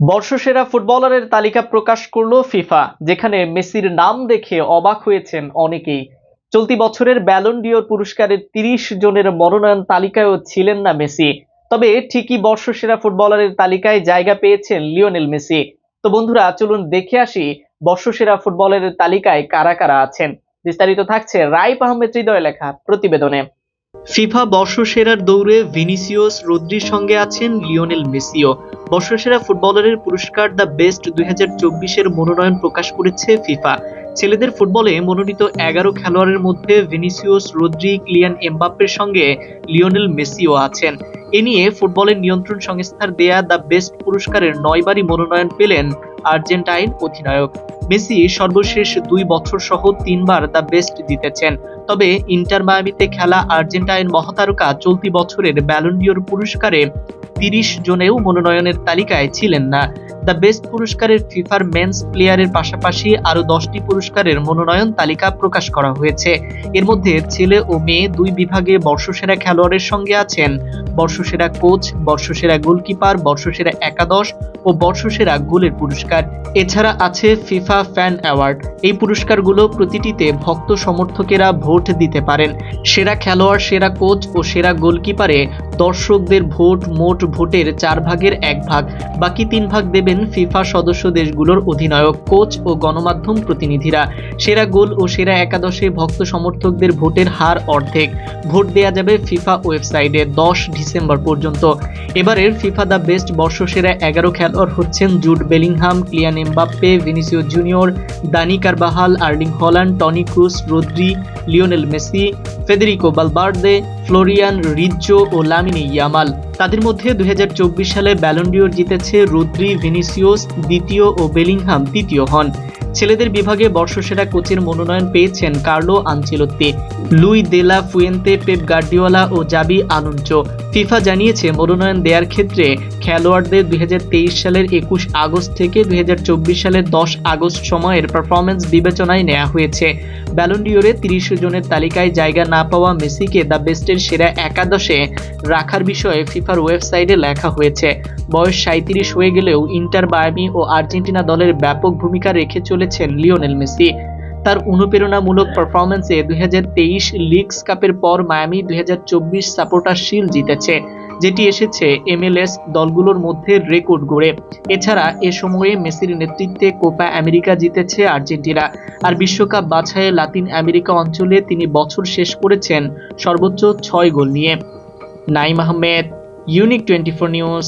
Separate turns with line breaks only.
বর্ষসেরা ফুটবলারের তালিকা প্রকাশ করল ফিফা, যেখানে মেসির নাম দেখে অবাক হয়েছেন অনেকেই। চলতি বছরের ব্যালন ডিওর পুরস্কারের তিরিশ জনের মনোনয়ন তালিকায়ও ছিলেন না মেসি। তবে ঠিকই বর্ষসেরা ফুটবলারের তালিকায় জায়গা পেয়েছেন লিওনেল মেসি। তো বন্ধুরা, চলুন দেখে আসি বর্ষসেরা ফুটবলারের তালিকায় কারা কারা আছেন। বিস্তারিত থাকছে রাইপ আহমেদ হৃদয় লেখা প্রতিবেদনে। ফিফা বর্ষসেরার দৌড়ে ভিনিসিয়াস রদ্রির সঙ্গে আছেন লিওনেল মেসিও। বর্ষসেরা ফুটবলারের পুরস্কার দ্য বেস্ট দুই চব্বিশের মনোনয়ন প্রকাশ করেছে ফিফা। ছেলেদের ফুটবলে মনোনীত এগারো খেলোয়াড়ের মধ্যে ভিনিসিয়াস রদ্রি, ক্লিয়ান এমবাপ্পের সঙ্গে লিওনেল মেসিও আছেন। এ নিয়ে ফুটবলের নিয়ন্ত্রণ সংস্থার দেয়া দ্য বেস্ট পুরস্কারের নয়বারই মনোনয়ন পেলেন আর্জেন্টাইন অধিনায়ক। মেসি সর্বশেষ দুই বছর সহ তিনবার দ্য বেস্ট জিতেছেন। তবে ইন্টার মায়ামিতে খেলা আর্জেন্টাইন মহাতারকা চলতি বছরের ব্যালন্ডিওর পুরস্কারে তিরিশ জনেও মনোনয়নের তালিকায় ছিলেন না। দ্য বেস্ট পুরস্কারের ফিফার মেন্স প্লেয়ারের পাশাপাশি আরও দশটি পুরস্কারের মনোনয়ন তালিকা প্রকাশ করা হয়েছে। এর মধ্যে ছেলে ও মেয়ে দুই বিভাগে বর্ষসেরা খেলোয়াড়ের সঙ্গে আছেন। বর্ষসেরা কোচ, বর্ষসেরা গোলকিপার, বর্ষসেরা একাদশ ও বর্ষসেরা গোলের পুরস্কার। এছাড়া আছে ফিফা ফ্যান অ্যাওয়ার্ড। এই পুরস্কারগুলো প্রতিটিতে ভক্ত সমর্থকেরা ভোট দিতে পারেন। সেরা খেলোয়াড়, সেরা কোচ ও সেরা গোলকিপারে দর্শকদের ভোট মোট ভোটের চার ভাগের এক ভাগ। বাকি তিন ভাগ দেবেন ফিফা সদস্য দেশগুলোর অধিনায়ক, কোচ ও গণমাধ্যম প্রতিনিধিরা। সেরা গোল ও সেরা একাদশে ভক্ত সমর্থকদের ভোটের হার অর্ধেক। ভোট দেয়া যাবে ফিফা ওয়েবসাইটে দশ ডিসেম্বর পর্যন্ত। এবারের ফিফা দ্য বেস্ট বর্ষসেরা এগারো খেলোয়াড় হচ্ছেন Jude Bellingham, Kylian Mbappe Vinicius Junior, Dani Carvajal, Erling Haaland, Toni Kroos Rodri, Lionel Messi, Federico বালবার্দে Florian, রিজ্জো ও লামিনি ইয়ামাল। তাদের মধ্যে দু হাজার চব্বিশ সালে ব্যালন্ডিওর জিতেছে রুদ্রি ভিনিসিওস দ্বিতীয় ও বেলিংহাম তৃতীয় হন। ছেলেদের বিভাগে বর্ষসেরা কোচের মনোনয়ন পেয়েছেন Carlo Ancelotti Luis de la Fuente, Pep Guardiola ও জাবি আনুঞ্চো ফিফা জানিয়েছে, মনোনয়ন দেওয়ার ক্ষেত্রে খেলোয়াড়দের দুই হাজার তেইশ সালের একুশ আগস্ট থেকে দুই হাজার চব্বিশ সালের দশ আগস্ট সময়ের পারফরমেন্স বিবেচনায় নেওয়া হয়েছে। ব্যালন্ডিওরে তিরিশ জনের তালিকায় জায়গা না পাওয়া মেসিকে দ্য বেস্টের সেরা একাদশে রাখার বিষয়ে ফিফার ওয়েবসাইটে লেখা হয়েছে। বয়স সাঁত্রিশ হয়ে গেলেও ইন্টার বায়ামি ও আর্জেন্টিনা দলের ব্যাপক ভূমিকা রেখে চলেছেন লিওনেল মেসি। তার অনুপ্রেরণামূলক পারফরমেন্সে দুই লিগস কাপের পর মায়ামি দুই সাপোর্টার শিল জিতেছে, যেটি এসেছে এমএলএস দলগুলোর মধ্যে রেকর্ড গড়ে। এছাড়া এ সময়ে মেসির নেতৃত্বে কোপা আমেরিকা জিতেছে আর্জেন্টিনা, আর বিশ্বকাপ বাছাইয়ে লাতিন আমেরিকা অঞ্চলে তিনি বছর শেষ করেছেন সর্বোচ্চ ছয় গোল নিয়ে। Naim Ahmed unique twenty four news